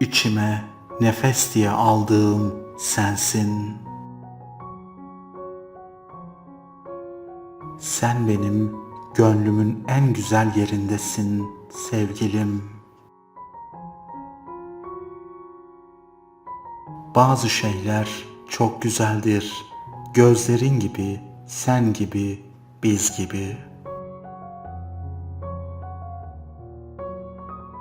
içime nefes diye aldığım sensin. Sen benim gönlümün en güzel yerindesin sevgilim. Bazı şeyler çok güzeldir. Gözlerin gibi, sen gibi, biz gibi.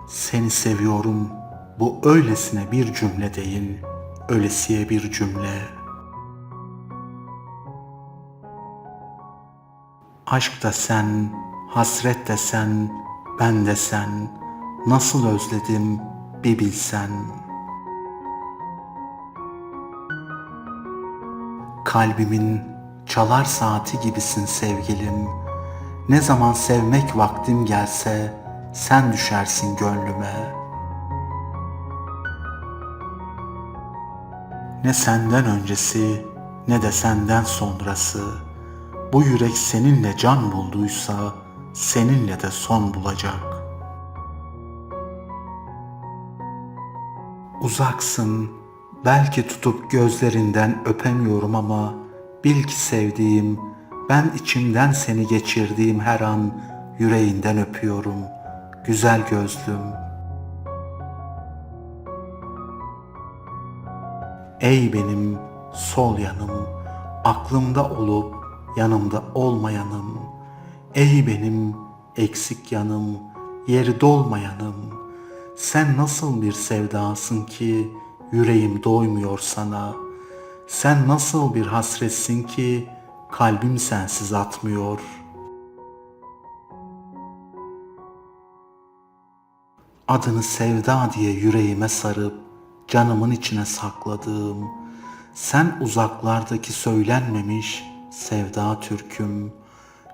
Seni seviyorum. Bu öylesine bir cümle değil, ölesiye bir cümle. Aşk da sen, hasret de sen, ben de sen. Nasıl özledim bir bilsen. Kalbimin çalar saati gibisin sevgilim. Ne zaman sevmek vaktim gelse sen düşersin gönlüme. Ne senden öncesi ne de senden sonrası. Bu yürek seninle can bulduysa seninle de son bulacak. Uzaksın, belki tutup gözlerinden öpemiyorum ama bil ki sevdiğim, ben içimden seni geçirdiğim her an yüreğinden öpüyorum, güzel gözlüm. Ey benim sol yanım, aklımda olup yanımda olmayanım. Ey benim eksik yanım, yeri dolmayanım. Sen nasıl bir sevdasın ki yüreğim doymuyor sana. Sen nasıl bir hasretsin ki kalbim sensiz atmıyor. Adını sevda diye yüreğime sarıp canımın içine sakladığım, sen uzaklardaki söylenmemiş sevda türküm,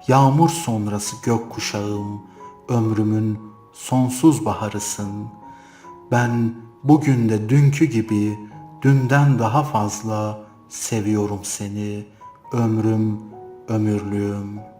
yağmur sonrası gök kuşağım, ömrümün sonsuz baharısın. Ben bugün de dünkü gibi dünden daha fazla seviyorum seni, ömrüm, ömürlüğüm.''